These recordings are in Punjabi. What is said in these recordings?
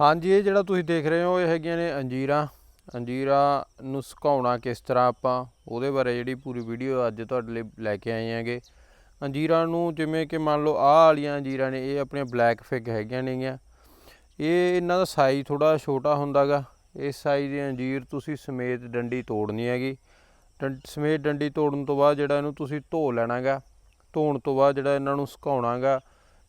ਹਾਂਜੀ, ਇਹ ਜਿਹੜਾ ਤੁਸੀਂ ਦੇਖ ਰਹੇ ਹੋ, ਇਹ ਹੈਗੀਆਂ ਨੇ ਅੰਜੀਰਾਂ। ਅੰਜੀਰਾਂ ਨੂੰ ਸੁਕਾਉਣਾ ਕਿਸ ਤਰ੍ਹਾਂ ਆਪਾਂ, ਉਹਦੇ ਬਾਰੇ ਜਿਹੜੀ ਪੂਰੀ ਵੀਡੀਓ ਅੱਜ ਤੁਹਾਡੇ ਲਈ ਲੈ ਕੇ ਆਏ ਆਂਗੇ ਅੰਜੀਰਾਂ ਨੂੰ ਜਿਵੇਂ ਕਿ ਮੰਨ ਲਓ, ਆਹ ਵਾਲੀਆਂ ਅੰਜੀਰਾਂ ਨੇ, ਇਹ ਆਪਣੀਆਂ ਬਲੈਕ ਫਿਗ ਹੈਗੀਆਂ ਨੇਗੀਆਂ। ਇਹ ਇਹਨਾਂ ਦਾ ਸਾਈਜ਼ ਥੋੜਾ ਛੋਟਾ ਹੁੰਦਾਗਾ। ਇਸ ਸਾਈਜ਼ ਦੀ ਅੰਜੀਰ ਤੁਸੀਂ ਸਮੇਤ ਡੰਡੀ ਤੋੜਨੀ ਹੈਗੀ। ਡੰ- ਸਮੇਤ ਡੰਡੀ ਤੋੜਨ ਤੋਂ ਬਾਅਦ ਜਿਹੜਾ ਇਹਨੂੰ ਤੁਸੀਂ ਧੋ ਲੈਣਾਗਾ। ਧੋਣ ਤੋਂ ਬਾਅਦ ਜਿਹੜਾ ਇਹਨਾਂ ਨੂੰ ਸੁਕਾਉਣਾਗਾ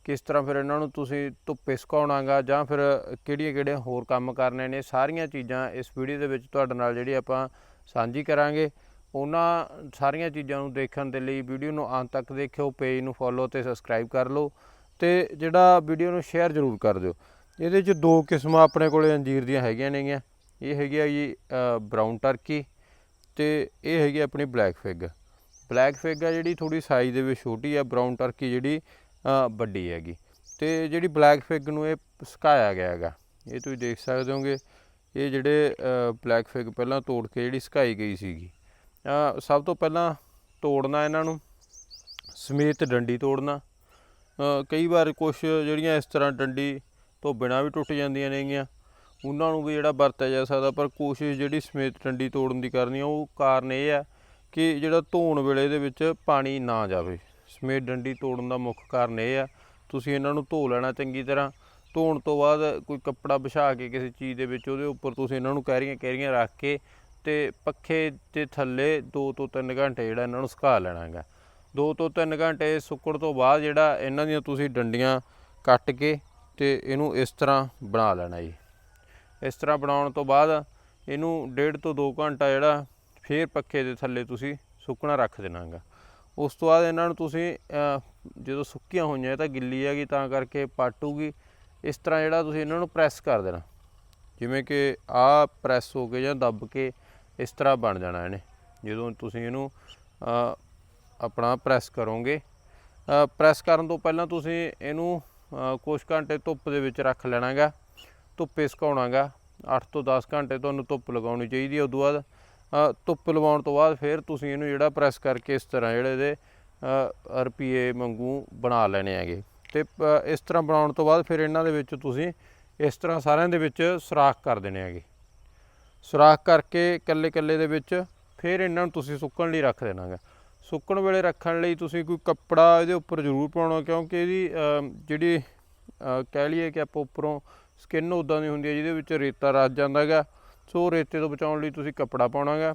ਕਿਸ ਤਰ੍ਹਾਂ ਫਿਰ ਇਹਨਾਂ ਨੂੰ ਤੁਸੀਂ ਧੁੱਪੇ ਸੁਕਾਉਣਾਗਾ ਜਾਂ ਫਿਰ ਕਿਹੜੀਆਂ ਕਿਹੜੀਆਂ ਹੋਰ ਕੰਮ ਕਰਨੇ ਨੇ, ਸਾਰੀਆਂ ਚੀਜ਼ਾਂ ਇਸ ਵੀਡੀਓ ਦੇ ਵਿੱਚ ਤੁਹਾਡੇ ਨਾਲ ਜਿਹੜੀ ਆਪਾਂ ਸਾਂਝੀ ਕਰਾਂਗੇ। ਉਹਨਾਂ ਸਾਰੀਆਂ ਚੀਜ਼ਾਂ ਨੂੰ ਦੇਖਣ ਦੇ ਲਈ ਵੀਡੀਓ ਨੂੰ ਅੰਤ ਤੱਕ ਦੇਖਿਓ, ਪੇਜ ਨੂੰ ਫੋਲੋ ਤੇ ਸਬਸਕ੍ਰਾਈਬ ਕਰ ਲਓ ਤੇ ਜਿਹੜਾ ਵੀਡੀਓ ਨੂੰ ਸ਼ੇਅਰ ਜ਼ਰੂਰ ਕਰ ਦਿਓ। ਇਹਦੇ 'ਚ ਦੋ ਕਿਸਮਾਂ ਆਪਣੇ ਕੋਲੇ ਅੰਜੀਰ ਦੀਆਂ ਹੈਗੀਆਂ ਨੇਗੀਆਂ। ਇਹ ਹੈਗੀ ਆ ਜੀ ਬਰਾਊਨ ਟਰਕੀ ਤੇ ਇਹ ਹੈਗੀ ਆਪਣੀ ਬਲੈਕ ਫਿਗ ਬਲੈਕ ਫਿਗ ਆ ਜਿਹੜੀ ਥੋੜੀ ਸਾਈਜ਼ ਦੇ ਵਿੱਚ ਛੋਟੀ ਆ ਬਰਾਊਨ ਟਰਕੀ ਜਿਹੜੀ ਵੱਡੀ ਹੈਗੀ। ਤੇ ਜਿਹੜੀ ਬਲੈਕ ਫਿਗ ਨੂੰ ਇਹ ਸੁਕਾਇਆ ਗਿਆ ਹੈਗਾ, ਇਹ ਤੁਸੀਂ ਦੇਖ ਸਕਦੇ ਹੋਗੇ, ਇਹ ਜਿਹੜੇ ਬਲੈਕ ਫਿਗ ਪਹਿਲਾਂ ਤੋੜ ਕੇ ਜਿਹੜੀ ਸੁਕਾਈ ਗਈ ਸੀਗੀ। ਸਭ ਤੋਂ ਪਹਿਲਾਂ ਤੋੜਨਾ ਇਹਨਾਂ ਨੂੰ, ਸਮੇਤ ਡੰਡੀ ਤੋੜਨਾ। ਕਈ ਵਾਰ ਕੁਝ ਜਿਹੜੀਆਂ ਇਸ ਤਰ੍ਹਾਂ ਡੰਡੀ ਤੋਂ ਬਿਨਾਂ ਵੀ ਟੁੱਟ ਜਾਂਦੀਆਂ ਨੇਗੀਆਂ, ਉਹਨਾਂ ਨੂੰ ਵੀ ਜਿਹੜਾ ਵਰਤਿਆ ਜਾ ਸਕਦਾ, ਪਰ ਕੋਸ਼ਿਸ਼ ਜਿਹੜੀ ਸਮੇਤ ਡੰਡੀ ਤੋੜਨ ਦੀ ਕਰਨੀ ਆ, ਉਹ ਕਾਰਨ ਇਹ ਆ ਕਿ ਜਿਹੜਾ ਧੋਣ ਵੇਲੇ ਦੇ ਵਿੱਚ ਪਾਣੀ ਨਾ ਜਾਵੇ। ਸਮੇਤ ਡੰਡੀ ਤੋੜਨ ਦਾ ਮੁੱਖ ਕਾਰਨ ਇਹ ਆ, ਤੁਸੀਂ ਇਹਨਾਂ ਨੂੰ ਧੋ ਲੈਣਾ ਚੰਗੀ ਤਰ੍ਹਾਂ। ਧੋਣ ਤੋਂ ਬਾਅਦ ਕੋਈ ਕੱਪੜਾ ਵਿਛਾ ਕੇ ਕਿਸੇ ਚੀਜ਼ ਦੇ ਵਿੱਚ ਉਹਦੇ ਉੱਪਰ ਤੁਸੀਂ ਇਹਨਾਂ ਨੂੰ ਕਹਿਰੀਆਂ ਕਹਿਰੀਆਂ ਰੱਖ ਕੇ ਤੇ ਪੱਖੇ ਦੇ ਥੱਲੇ 2 ਤੋਂ 3 ਘੰਟੇ ਜਿਹੜਾ ਇਹਨਾਂ ਨੂੰ ਸੁਕਾ ਲੈਣਾ ਹੈਗਾ 2 ਤੋਂ 3 ਘੰਟੇ ਸੁੱਕਣ ਤੋਂ ਬਾਅਦ ਜਿਹੜਾ ਇਹਨਾਂ ਦੀਆਂ ਤੁਸੀਂ ਡੰਡੀਆਂ ਕੱਟ ਕੇ ਤੇ ਇਹਨੂੰ ਇਸ ਤਰ੍ਹਾਂ ਬਣਾ ਲੈਣਾ ਜੀ। ਇਸ ਤਰ੍ਹਾਂ ਬਣਾਉਣ ਤੋਂ ਬਾਅਦ ਇਹਨੂੰ ਡੇਢ ਤੋਂ 2 ਘੰਟਾ ਜਿਹੜਾ ਫੇਰ ਪੱਖੇ ਦੇ ਥੱਲੇ ਤੁਸੀਂ ਸੁੱਕਣਾ ਰੱਖ ਦੇਣਾਗਾ। ਉਸ ਤੋਂ ਬਾਅਦ ਇਹਨਾਂ ਨੂੰ ਤੁਸੀਂ ਜਦੋਂ ਸੁੱਕੀਆਂ ਹੋਈਆਂ ਇਹ ਤਾਂ ਗਿੱਲੀ ਹੈਗੀ ਤਾਂ ਕਰਕੇ ਪਾਟੂਗੀ। ਇਸ ਤਰ੍ਹਾਂ ਜਿਹੜਾ ਤੁਸੀਂ ਇਹਨਾਂ ਨੂੰ ਪ੍ਰੈਸ ਕਰ ਦੇਣਾ। ਜਿਵੇਂ ਕਿ ਆ ਪ੍ਰੈਸ ਹੋ ਕੇ ਜਾਂ ਦੱਬ ਕੇ ਇਸ ਤਰ੍ਹਾਂ ਬਣ ਜਾਣਾ ਇਹਨੇ। ਜਦੋਂ ਤੁਸੀਂ ਇਹਨੂੰ ਆਪਣਾ ਪ੍ਰੈਸ ਕਰੋਗੇ। ਪ੍ਰੈਸ ਕਰਨ ਤੋਂ ਪਹਿਲਾਂ ਤੁਸੀਂ ਇਹਨੂੰ ਅਹ, ਕੁਛ ਘੰਟੇ ਧੁੱਪ ਦੇ ਵਿੱਚ ਰੱਖ ਲੈਣਾਗਾ। ਧੁੱਪੇ ਸੁਕਾਉਣਾਗਾ। 8 ਤੋਂ 10 ਘੰਟੇ ਤੁਹਾਨੂੰ ਧੁੱਪ ਲਗਾਉਣੀ ਚਾਹੀਦੀ ਹੈ। ਉਦੋਂ ਬਾਅਦ ਧੁੱਪ ਲਵਾਉਣ ਤੋਂ ਬਾਅਦ ਫਿਰ ਤੁਸੀਂ ਇਹਨੂੰ ਜਿਹੜਾ ਪ੍ਰੈਸ ਕਰਕੇ ਇਸ ਤਰ੍ਹਾਂ ਜਿਹੜੇ ਇਹਦੇ ਰੁਪਏ ਵਾਂਗੂ ਬਣਾ ਲੈਣੇ ਹੈਗੇ। ਤੇ ਇਸ ਤਰ੍ਹਾਂ ਬਣਾਉਣ ਤੋਂ ਬਾਅਦ ਫਿਰ ਇਹਨਾਂ ਦੇ ਵਿੱਚ ਤੁਸੀਂ ਇਸ ਤਰ੍ਹਾਂ ਸਾਰਿਆਂ ਦੇ ਵਿੱਚ ਸੁਰਾਖ ਕਰ ਦੇਣੇ ਹੈਗੇ। ਸੁਰਾਖ ਕਰਕੇ ਕੱਲੇ ਕੱਲੇ ਦੇ ਵਿੱਚ ਫਿਰ ਇਹਨਾਂ ਨੂੰ ਤੁਸੀਂ ਸੁੱਕਣ ਲਈ ਰੱਖ ਦੇਣਾਗਾ ਸੁੱਕਣ ਵੇਲੇ ਰੱਖਣ ਲਈ ਤੁਸੀਂ ਕੋਈ ਕੱਪੜਾ ਇਹਦੇ ਉੱਪਰ ਜ਼ਰੂਰ ਪਾਉਣਾ, ਕਿਉਂਕਿ ਇਹਦੀ ਜਿਹੜੀ ਕਹਿ ਲਈਏ ਕਿ ਆਪਾਂ ਉੱਪਰੋਂ ਸਕਿਨ ਉਦਾਂ ਦੀ ਹੁੰਦੀ ਹੈ ਜਿਹਦੇ ਵਿੱਚ ਰੇਤਾ ਰਸ ਜਾਂਦਾ ਹੈਗਾ। ਸੋ ਰੇਤੇ ਤੋਂ ਬਚਾਉਣ ਲਈ ਤੁਸੀਂ ਕੱਪੜਾ ਪਾਉਣਾਗਾ।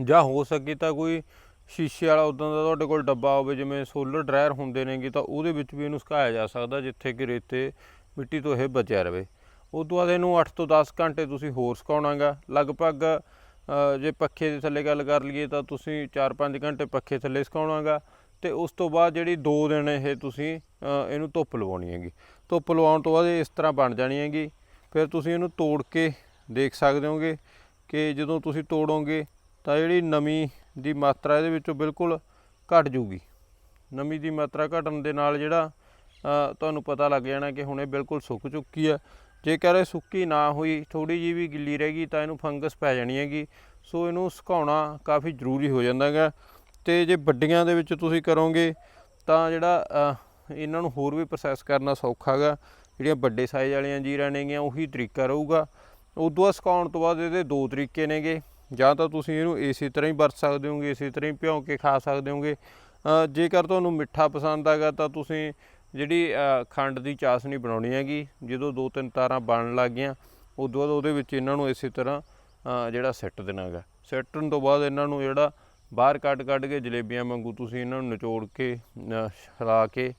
ਜਾਂ ਹੋ ਸਕੇ ਤਾਂ ਕੋਈ ਸ਼ੀਸ਼ੇ ਵਾਲਾ ਉਦਾਂ ਦਾ ਤੁਹਾਡੇ ਕੋਲ ਡੱਬਾ ਹੋਵੇ, ਜਿਵੇਂ ਸੋਲਰ ਡਰਾਇਰ ਹੁੰਦੇ ਨੇਗੇ, ਤਾਂ ਉਹਦੇ ਵਿੱਚ ਵੀ ਇਹਨੂੰ ਸੁਕਾਇਆ ਜਾ ਸਕਦਾ, ਜਿੱਥੇ ਕਿ ਰੇਤੇ ਮਿੱਟੀ ਤੋਂ ਇਹ ਬਚਿਆ ਰਵੇ। ਉਸ ਤੋਂ ਬਾਅਦ ਇਹਨੂੰ 8 ਤੋਂ 10 ਘੰਟੇ ਤੁਸੀਂ ਹੋਰ ਸੁਕਾਉਣਾਗਾ। ਲਗਭਗ ਜੇ ਪੱਖੇ ਦੇ ਥੱਲੇ ਗੱਲ ਕਰ ਲਈਏ ਤਾਂ ਤੁਸੀਂ 4-5 ਘੰਟੇ ਪੱਖੇ ਥੱਲੇ ਸੁਕਾਉਣਾਗਾ। ਤੇ ਉਸ ਤੋਂ ਬਾਅਦ ਜਿਹੜੀ 2 ਦਿਨ ਇਹ ਤੁਸੀਂ ਇਹਨੂੰ ਧੁੱਪ ਲਵਾਉਣੀ ਹੈਗੀ। ਧੁੱਪ ਲਵਾਉਣ ਤੋਂ ਬਾਅਦ ਇਹ ਇਸ ਤਰ੍ਹਾਂ ਬਣ ਜਾਣੀ ਹੈਗੀ। ਫਿਰ ਤੁਸੀਂ ਇਹਨੂੰ ਤੋੜ ਕੇ ਦੇਖ ਸਕਦੇ ਹੋਗੇ ਕਿ ਜਦੋਂ ਤੁਸੀਂ ਤੋੜੋਗੇ ਤਾਂ ਜਿਹੜੀ ਨਮੀ ਦੀ ਮਾਤਰਾ ਇਹਦੇ ਵਿੱਚੋਂ ਬਿਲਕੁਲ ਘਟ ਜੂਗੀ ਨਮੀ ਦੀ ਮਾਤਰਾ ਘਟਣ ਦੇ ਨਾਲ ਜਿਹੜਾ ਤੁਹਾਨੂੰ ਪਤਾ ਲੱਗ ਜਾਣਾ ਕਿ ਹੁਣ ਇਹ ਬਿਲਕੁਲ ਸੁੱਕ ਚੁੱਕੀ ਹੈ ਜੇਕਰ ਇਹ ਸੁੱਕੀ ਨਾ ਹੋਈ ਥੋੜੀ ਜਿਹੀ ਵੀ ਗਿੱਲੀ ਰਹੇਗੀ ਤਾਂ ਇਹਨੂੰ ਫੰਗਸ ਪੈ ਜਾਣੀ ਹੈਗੀ। ਸੋ ਇਹਨੂੰ ਸੁਕਾਉਣਾ ਕਾਫੀ ਜ਼ਰੂਰੀ ਹੋ ਜਾਂਦਾ ਹੈਗਾ ਤੇ ਜੇ ਵੱਡੀਆਂ ਦੇ ਵਿੱਚ ਤੁਸੀਂ ਕਰੋਗੇ ਤਾਂ ਜਿਹੜਾ ਇਹਨਾਂ ਨੂੰ ਹੋਰ ਵੀ ਪ੍ਰੋਸੈਸ ਕਰਨਾ ਸੌਖਾ ਹੈਗਾ। ਜਿਹੜੀਆਂ ਵੱਡੇ ਸਾਈਜ਼ ਵਾਲੀਆਂ ਜੀਰਾਂ ਨੇਗੀਆਂ, ਉਹੀ ਤਰੀਕਾ ਰਹੂਗਾ। ਉਦੋਂ ਬਾਅਦ ਸੁਕਾਉਣ ਤੋਂ ਬਾਅਦ ਇਹਦੇ ਦੋ ਤਰੀਕੇ ਨੇਗੇ। ਜਾਂ ਤਾਂ ਤੁਸੀਂ ਇਹਨੂੰ ਇਸੇ ਤਰ੍ਹਾਂ ਹੀ ਵਰਤ ਸਕਦੇ ਹੋਗੇ ਇਸੇ ਤਰ੍ਹਾਂ ਹੀ ਭਿਉਂ ਕੇ ਖਾ ਸਕਦੇ ਹੋਗੇ। ਜੇਕਰ ਤੁਹਾਨੂੰ ਮਿੱਠਾ ਪਸੰਦ ਹੈਗਾ ਤਾਂ ਤੁਸੀਂ ਜਿਹੜੀ ਖੰਡ ਦੀ ਚਾਸ਼ਨੀ ਬਣਾਉਣੀ ਹੈਗੀ ਜਦੋਂ ਦੋ ਤਿੰਨ ਤਾਰਾਂ ਬਣਨ ਲੱਗ ਗਈਆਂ ਉਦੋਂ ਬਾਅਦ ਉਹਦੇ ਵਿੱਚ ਇਹਨਾਂ ਨੂੰ ਇਸੇ ਤਰ੍ਹਾਂ ਜਿਹੜਾ ਸਿੱਟ ਦੇਣਾ ਹੈਗਾ ਸਿੱਟਣ ਤੋਂ ਬਾਅਦ ਇਹਨਾਂ ਨੂੰ ਜਿਹੜਾ ਬਾਹਰ ਕੱਢ ਕੱਢ ਕੇ ਜਲੇਬੀਆਂ ਵਾਂਗੂ ਤੁਸੀਂ ਇਹਨਾਂ ਨੂੰ ਨਿਚੋੜ ਕੇ ਅ, ਹਿਲਾ ਕੇ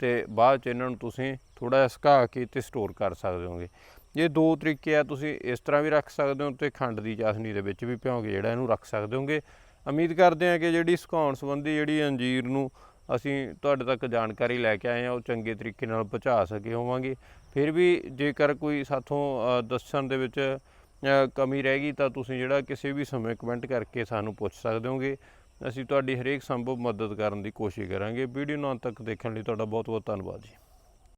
ਤੇ ਬਾਅਦ ਚ ਇਹਨਾਂ ਨੂੰ ਤੁਸੀਂ ਥੋੜਾ ਜਿਹਾ ਸੁਕਾ ਕੇ ਤੇ ਸਟੋਰ ਕਰ ਸਕਦੇ ਹੋਗੇ। ਇਹ ਦੋ ਤਰੀਕੇ ਆ ਤੁਸੀਂ ਇਸ ਤਰ੍ਹਾਂ ਵੀ ਰੱਖ ਸਕਦੇ ਹੋ ਤੇ ਖੰਡ ਦੀ ਚਾਸ਼ਨੀ ਦੇ ਵਿੱਚ ਵੀ ਭਿਉਂ ਕੇ ਜਿਹੜਾ ਇਹਨੂੰ ਰੱਖ ਸਕਦੇ ਹੋਗੇ। ਉਮੀਦ ਕਰਦੇ ਹਾਂ ਕਿ ਜਿਹੜੀ ਸੁਕਾਉਣ ਸੰਬੰਧੀ ਜਿਹੜੀ ਅੰਜੀਰ ਨੂੰ ਅਸੀਂ ਤੁਹਾਡੇ ਤੱਕ ਜਾਣਕਾਰੀ ਲੈ ਕੇ ਆਏ ਹਾਂ, ਉਹ ਚੰਗੇ ਤਰੀਕੇ ਨਾਲ ਪਹੁੰਚਾ ਸਕੇ ਹੋਵਾਂਗੇ। ਫਿਰ ਵੀ ਜੇਕਰ ਕੋਈ ਸਾਥੋਂ ਦੱਸਣ ਦੇ ਵਿੱਚ ਕਮੀ ਰਹਿ ਗਈ ਤਾਂ ਤੁਸੀਂ ਜਿਹੜਾ ਕਿਸੇ ਵੀ ਸਮੇਂ ਕਮੈਂਟ ਕਰਕੇ ਸਾਨੂੰ ਪੁੱਛ ਸਕਦੇ ਹੋਗੇ। ਅਸੀਂ ਤੁਹਾਡੀ ਹਰੇਕ ਸੰਭਵ ਮਦਦ ਕਰਨ ਦੀ ਕੋਸ਼ਿਸ਼ ਕਰਾਂਗੇ। ਵੀਡੀਓ ਨੂੰ ਅੰਤ ਤੱਕ ਦੇਖਣ ਲਈ ਤੁਹਾਡਾ ਬਹੁਤ ਬਹੁਤ ਧੰਨਵਾਦ ਜੀ।